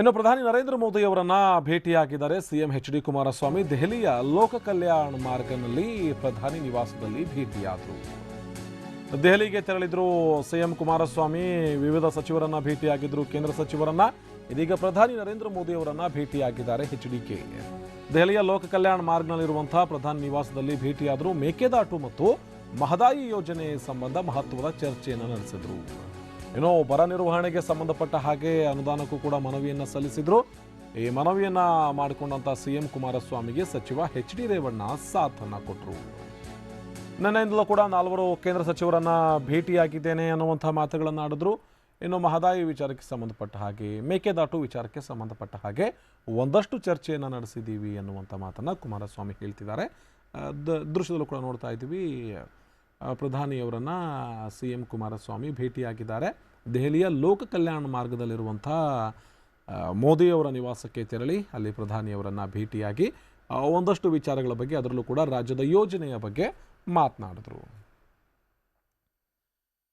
ಇನ್ನು ಪ್ರಧಾನಿ ನರೇಂದ್ರ ಮೋದಿ ಅವರನ್ನ ಭೇಟಿಯಾಗಿದ್ದಾರೆ ಸಿಎಂ ಎಚ್ ಡಿ ಕುಮಾರಸ್ವಾಮಿ ದೆಹಲಿಯ ಲೋಕ ಕಲ್ಯಾಣ ಮಾರ್ಗನಲ್ಲಿ ಪ್ರಧಾನಿ ನಿವಾಸದಲ್ಲಿ ಭೇಟಿಯಾದರು. ದೆಹಲಿಗೆ ತೆರಳಿದ್ರು ಸಿಎಂ ಕುಮಾರಸ್ವಾಮಿ, ವಿವಿಧ ಸಚಿವರನ್ನ ಭೇಟಿಯಾಗಿದ್ರು ಕೇಂದ್ರ ಸಚಿವರನ್ನ. ಇದೀಗ ಪ್ರಧಾನಿ ನರೇಂದ್ರ ಮೋದಿ ಅವರನ್ನ ಭೇಟಿಯಾಗಿದ್ದಾರೆ ಎಚ್ ಡಿ ಕೆ. ದೆಹಲಿಯ ಲೋಕ ಕಲ್ಯಾಣ ಮಾರ್ಗ್ನಲ್ಲಿರುವಂತಹ ಪ್ರಧಾನಿ ನಿವಾಸದಲ್ಲಿ ಭೇಟಿಯಾದರು ಮೇಕೆದಾಟು ಮತ್ತು ಮಹದಾಯಿ ಯೋಜನೆ ಸಂಬಂಧ ಮಹತ್ವದ ಚರ್ಚೆಯನ್ನು ನಡೆಸಿದ್ರು. ಏನೋ ಬರ ನಿರ್ವಹಣೆಗೆ ಸಂಬಂಧಪಟ್ಟ ಹಾಗೆ ಅನುದಾನಕ್ಕೂ ಕೂಡ ಮನವಿಯನ್ನು ಸಲ್ಲಿಸಿದ್ರು. ಈ ಮನವಿಯನ್ನ ಮಾಡಿಕೊಂಡಂತ ಸಿಎಂ ಕುಮಾರಸ್ವಾಮಿಗೆ ಸಚಿವ ಎಚ್ ಡಿ ರೇವಣ್ಣ ಸಾಥನ್ನ ಕೊಟ್ಟರು ನಿನ್ನೆಯಿಂದಲೂ ಕೂಡ ನಾಲ್ವರು ಕೇಂದ್ರ ಸಚಿವರನ್ನ ಭೇಟಿಯಾಗಿದ್ದೇನೆ ಅನ್ನುವಂಥ ಮಾತುಗಳನ್ನು ಆಡಿದ್ರು. ಇನ್ನು ಮಹದಾಯಿ ವಿಚಾರಕ್ಕೆ ಸಂಬಂಧಪಟ್ಟ ಹಾಗೆ, ಮೇಕೆದಾಟು ವಿಚಾರಕ್ಕೆ ಸಂಬಂಧಪಟ್ಟ ಹಾಗೆ ಒಂದಷ್ಟು ಚರ್ಚೆಯನ್ನು ನಡೆಸಿದ್ದೀವಿ ಅನ್ನುವಂಥ ಮಾತನ್ನು ಕುಮಾರಸ್ವಾಮಿ ಹೇಳ್ತಿದ್ದಾರೆ. ದೃಶ್ಯದಲ್ಲೂ ಕೂಡ ನೋಡ್ತಾ ಇದ್ದೀವಿ. ಪ್ರಧಾನಿಯವರನ್ನು ಸಿ ಎಂ ಕುಮಾರಸ್ವಾಮಿ ಭೇಟಿಯಾಗಿದ್ದಾರೆ. ದೆಹಲಿಯ ಲೋಕ ಕಲ್ಯಾಣ ಮಾರ್ಗದಲ್ಲಿರುವಂಥ ಮೋದಿಯವರ ನಿವಾಸಕ್ಕೆ ತೆರಳಿ ಅಲ್ಲಿ ಪ್ರಧಾನಿಯವರನ್ನು ಭೇಟಿಯಾಗಿ ಒಂದಷ್ಟು ವಿಚಾರಗಳ ಬಗ್ಗೆ ಅದರಲ್ಲೂ ಕೂಡ ರಾಜ್ಯದ ಯೋಜನೆಯ ಬಗ್ಗೆ ಮಾತನಾಡಿದರು.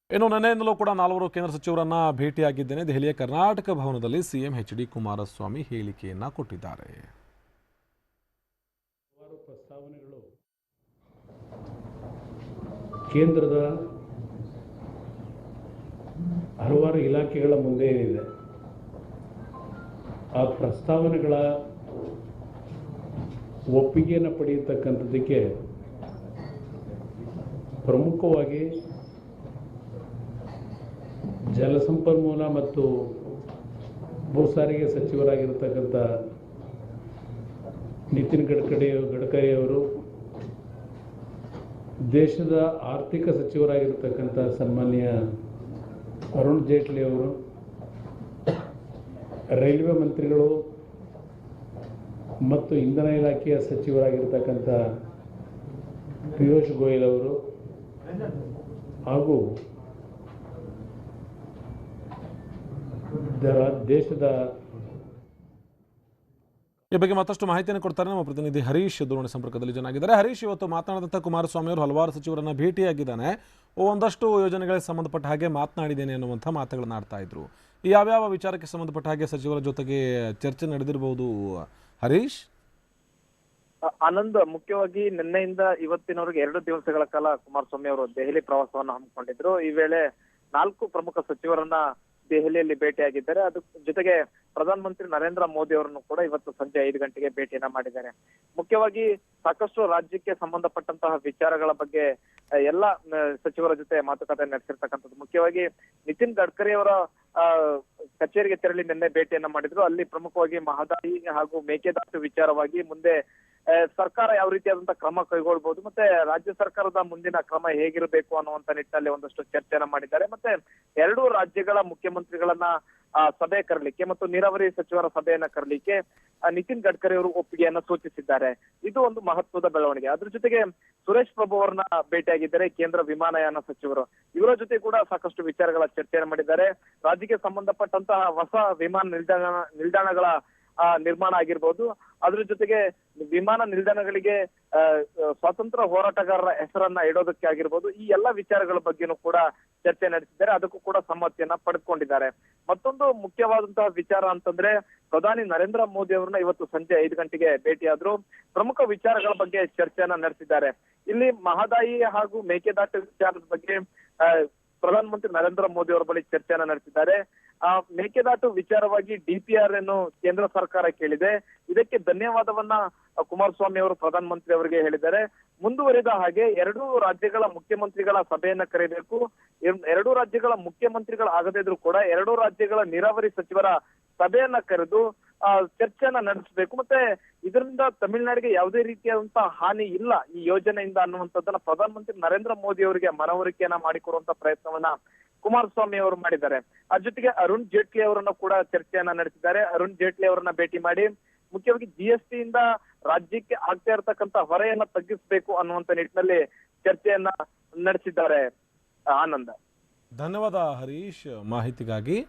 ಇನ್ನು ನೆನೆಯಿಂದಲೂ ಕೂಡ ನಾಲ್ವರು ಕೇಂದ್ರ ಸಚಿವರನ್ನ ಭೇಟಿಯಾಗಿದ್ದೇನೆ. ದೆಹಲಿಯ ಕರ್ನಾಟಕ ಭವನದಲ್ಲಿ ಸಿಎಂ ಎಚ್ ಡಿ ಕುಮಾರಸ್ವಾಮಿ ಹೇಳಿಕೆಯನ್ನು ಕೊಟ್ಟಿದ್ದಾರೆ ಹಲವಾರು ಪ್ರಸ್ತಾವನೆಗಳು ಕೇಂದ್ರದ ಹಲವಾರು ಇಲಾಖೆಗಳ ಮುಂದೆ ಏನಿದೆ? ಆ ಪ್ರಸ್ತಾವನೆಗಳ ಒಪ್ಪಿಗೆಯನ್ನು ಪಡೆಯತಕ್ಕಂಥದ್ದಕ್ಕೆ ಪ್ರಮುಖವಾಗಿ ಜಲಸಂಪನ್ಮೂಲ ಮತ್ತು ಭೂ ಸಾರಿಗೆ ಸಚಿವರಾಗಿರ್ತಕ್ಕಂಥ ನಿತಿನ್ ಗಡ್ಕರಿ ಗಡ್ಕರಿ ಅವರು ದೇಶದ ಆರ್ಥಿಕ ಸಚಿವರಾಗಿರ್ತಕ್ಕಂಥ ಸನ್ಮಾನ್ಯ ಅರುಣ್ ಜೇಟ್ಲಿ ಅವರು, ರೈಲ್ವೆ ಮಂತ್ರಿಗಳು ಮತ್ತು ಇಂಧನ ಇಲಾಖೆಯ ಸಚಿವರಾಗಿರ್ತಕ್ಕಂಥ ಪಿಯೂಷ್ ಗೋಯಲ್ ಅವರು ಹಾಗೂ ದೇಶದ ಈ ಬಗ್ಗೆ ಮತ್ತಷ್ಟು ಮಾಹಿತಿಯನ್ನು ಕೊಡ್ತಾರೆ ನಮ್ಮ ಪ್ರತಿನಿಧಿ ಹರೀಶ್ ದೂರವಾಣಿ ಸಂಪರ್ಕದಲ್ಲಿ ಜನಾಗಿದ್ದಾರೆ ಹರೀಶ್, ಇವತ್ತು ಮಾತನಾಡಿದಂಥ ಕುಮಾರಸ್ವಾಮಿ ಅವರು ಹಲವಾರು ಸಚಿವರನ್ನ ಭೇಟಿಯಾಗಿದ್ದಾನೆ. ಒಂದಷ್ಟು ಯೋಜನೆಗಳಿಗೆ ಸಂಬಂಧಪಟ್ಟ ಹಾಗೆ ಮಾತನಾಡಿದ್ದೇನೆ ಅನ್ನುವಂಥ ಮಾತುಗಳನ್ನು ಆಡ್ತಾ ಇದ್ರು. ಯಾವ್ಯಾವ ವಿಚಾರಕ್ಕೆ ಸಂಬಂಧಪಟ್ಟ ಹಾಗೆ ಸಚಿವರ ಜೊತೆಗೆ ಚರ್ಚೆ ನಡೆದಿರಬಹುದು ಹರೀಶ್? ಆನಂದ್, ಮುಖ್ಯವಾಗಿ ನಿನ್ನೆಯಿಂದ ಇವತ್ತಿನವರೆಗೆ ಎರಡು ದಿವಸಗಳ ಕಾಲ ಕುಮಾರಸ್ವಾಮಿ ಅವರು ದೆಹಲಿ ಪ್ರವಾಸವನ್ನು ಹಮ್ಮಿಕೊಂಡಿದ್ರು. ಈ ವೇಳೆ ನಾಲ್ಕು ಪ್ರಮುಖ ಸಚಿವರನ್ನ ದೆಹಲಿಯಲ್ಲಿ ಭೇಟಿಯಾಗಿದ್ದಾರೆ. ಅದ್ರ ಜೊತೆಗೆ ಪ್ರಧಾನಮಂತ್ರಿ ನರೇಂದ್ರ ಮೋದಿ ಅವರನ್ನು ಕೂಡ ಇವತ್ತು ಸಂಜೆ ಐದು ಗಂಟೆಗೆ ಭೇಟಿಯನ್ನ ಮಾಡಿದ್ದಾರೆ. ಮುಖ್ಯವಾಗಿ ಸಾಕಷ್ಟು ರಾಜ್ಯಕ್ಕೆ ಸಂಬಂಧಪಟ್ಟಂತಹ ವಿಚಾರಗಳ ಬಗ್ಗೆ ಎಲ್ಲ ಸಚಿವರ ಜೊತೆ ಮಾತುಕತೆ ನಡೆಸಿರ್ತಕ್ಕಂಥದ್ದು. ಮುಖ್ಯವಾಗಿ ನಿತಿನ್ ಗಡ್ಕರಿ ಅವರ ಕಚೇರಿಗೆ ತೆರಳಿ ನಿನ್ನೆ ಭೇಟಿಯನ್ನ ಮಾಡಿದ್ರು. ಅಲ್ಲಿ ಪ್ರಮುಖವಾಗಿ ಮಹದಾಯಿ ಹಾಗೂ ಮೇಕೆದಾಟು ವಿಚಾರವಾಗಿ ಮುಂದೆ ಸರ್ಕಾರ ಯಾವ ರೀತಿಯಾದಂತಹ ಕ್ರಮ ಕೈಗೊಳ್ಬಹುದು ಮತ್ತೆ ರಾಜ್ಯ ಸರ್ಕಾರದ ಮುಂದಿನ ಕ್ರಮ ಹೇಗಿರಬೇಕು ಅನ್ನುವಂತ ನಿಟ್ಟಿನಲ್ಲಿ ಒಂದಷ್ಟು ಚರ್ಚೆಯನ್ನ ಮಾಡಿದ್ದಾರೆ. ಮತ್ತೆ ಎರಡೂ ರಾಜ್ಯಗಳ ಮುಖ್ಯಮಂತ್ರಿಗಳನ್ನ ಸಭೆ ಕರಲಿಕ್ಕೆ ಮತ್ತು ನೀರಾವರಿ ಸಚಿವರ ಸಭೆಯನ್ನ ಕರಲಿಕ್ಕೆ ನಿತಿನ್ ಗಡ್ಕರಿ ಅವರು ಒಪ್ಪಿಗೆಯನ್ನ ಸೂಚಿಸಿದ್ದಾರೆ. ಇದು ಒಂದು ಮಹತ್ವದ ಬೆಳವಣಿಗೆ. ಅದ್ರ ಜೊತೆಗೆ ಸುರೇಶ್ ಪ್ರಭು ಅವರನ್ನ ಭೇಟಿಯಾಗಿದ್ದಾರೆ ಕೇಂದ್ರ ವಿಮಾನಯಾನ ಸಚಿವರು. ಇವರ ಜೊತೆ ಕೂಡ ಸಾಕಷ್ಟು ವಿಚಾರಗಳ ಚರ್ಚೆಯನ್ನು ಮಾಡಿದ್ದಾರೆ. ರಾಜ್ಯಕ್ಕೆ ಸಂಬಂಧಪಟ್ಟಂತಹ ಹೊಸ ವಿಮಾನ ನಿಲ್ದಾಣ, ನಿಲ್ದಾಣಗಳ ನಿರ್ಮಾಣ ಆಗಿರ್ಬೋದು. ಅದ್ರ ಜೊತೆಗೆ ವಿಮಾನ ನಿಲ್ದಾಣಗಳಿಗೆ ಸ್ವತಂತ್ರ ಸ್ವಾತಂತ್ರ್ಯ ಹೋರಾಟಗಾರರ ಹೆಸರನ್ನ ಇಡೋದಕ್ಕೆ ಆಗಿರ್ಬೋದು. ಈ ಎಲ್ಲಾ ವಿಚಾರಗಳ ಬಗ್ಗೆನೂ ಕೂಡ ಚರ್ಚೆ ನಡೆಸಿದ್ದಾರೆ. ಅದಕ್ಕೂ ಕೂಡ ಸಮ್ಮತಿಯನ್ನ ಪಡೆದುಕೊಂಡಿದ್ದಾರೆ. ಮತ್ತೊಂದು ಮುಖ್ಯವಾದಂತಹ ವಿಚಾರ ಅಂತಂದ್ರೆ, ಪ್ರಧಾನಿ ನರೇಂದ್ರ ಮೋದಿ ಅವರನ್ನ ಇವತ್ತು ಸಂಜೆ ಐದು ಗಂಟೆಗೆ ಭೇಟಿಯಾದ್ರು. ಪ್ರಮುಖ ವಿಚಾರಗಳ ಬಗ್ಗೆ ಚರ್ಚೆಯನ್ನ ನಡೆಸಿದ್ದಾರೆ. ಇಲ್ಲಿ ಮಹದಾಯಿ ಹಾಗೂ ಮೇಕೆದಾಟು ವಿಚಾರದ ಬಗ್ಗೆ ಪ್ರಧಾನಮಂತ್ರಿ ನರೇಂದ್ರ ಮೋದಿ ಅವರ ಬಳಿ ಚರ್ಚೆಯನ್ನ ನಡೆಸಿದ್ದಾರೆ. ಮೇಕೆದಾಟು ವಿಚಾರವಾಗಿ ಡಿಪಿಆರ್ ಅನ್ನು ಕೇಂದ್ರ ಸರ್ಕಾರ ಕೇಳಿದೆ. ಇದಕ್ಕೆ ಧನ್ಯವಾದವನ್ನ ಕುಮಾರಸ್ವಾಮಿ ಅವರು, ಪ್ರಧಾನಮಂತ್ರಿ ಅವರಿಗೆ ಹೇಳಿದ್ದಾರೆ. ಮುಂದುವರಿದ ಹಾಗೆ ಎರಡೂ ರಾಜ್ಯಗಳ ಮುಖ್ಯಮಂತ್ರಿಗಳ ಸಭೆಯನ್ನ ಕರೆಯಬೇಕು ಎರ್- ಎರಡೂ ರಾಜ್ಯಗಳ ಮುಖ್ಯಮಂತ್ರಿಗಳ ಆಗದೇ ಇದ್ರು ಕೂಡ ಎರಡೂ ರಾಜ್ಯಗಳ ನೀರಾವರಿ ಸಚಿವರ ಸಭೆಯನ್ನ ಕರೆದು ಚರ್ಚೆಯನ್ನ ನಡೆಸಬೇಕು. ಮತ್ತೆ ಇದರಿಂದ ತಮಿಳುನಾಡಿಗೆ ಯಾವುದೇ ರೀತಿಯಾದಂತಹ ಹಾನಿ ಇಲ್ಲ ಈ ಯೋಜನೆಯಿಂದ ಅನ್ನುವಂಥದ್ದನ್ನ ಪ್ರಧಾನಮಂತ್ರಿ ನರೇಂದ್ರ ಮೋದಿ ಅವರಿಗೆ ಮನವರಿಕೆಯನ್ನ ಮಾಡಿಕೊಡುವಂತ ಪ್ರಯತ್ನವನ್ನ ಕುಮಾರಸ್ವಾಮಿ ಅವರು ಮಾಡಿದ್ದಾರೆ. ಅದ್ರ ಜೊತೆಗೆ ಅರುಣ್ ಜೇಟ್ಲಿ ಅವರನ್ನು ಕೂಡ ಚರ್ಚೆಯನ್ನ ನಡೆಸಿದ್ದಾರೆ. ಅರುಣ್ ಜೇಟ್ಲಿ ಅವರನ್ನ ಭೇಟಿ ಮಾಡಿ ಮುಖ್ಯವಾಗಿ ಜಿ ಎಸ್ ಟಿಯಿಂದ ರಾಜ್ಯಕ್ಕೆ ಆಗ್ತಾ ಇರತಕ್ಕಂತ ಹೊರೆಯನ್ನ ತಗ್ಗಿಸಬೇಕು ಅನ್ನುವಂತ ನಿಟ್ಟಿನಲ್ಲಿ ಚರ್ಚೆಯನ್ನ ನಡೆಸಿದ್ದಾರೆ. ಆನಂದ. ಧನ್ಯವಾದ ಹರೀಶ್ ಮಾಹಿತಿಗಾಗಿ.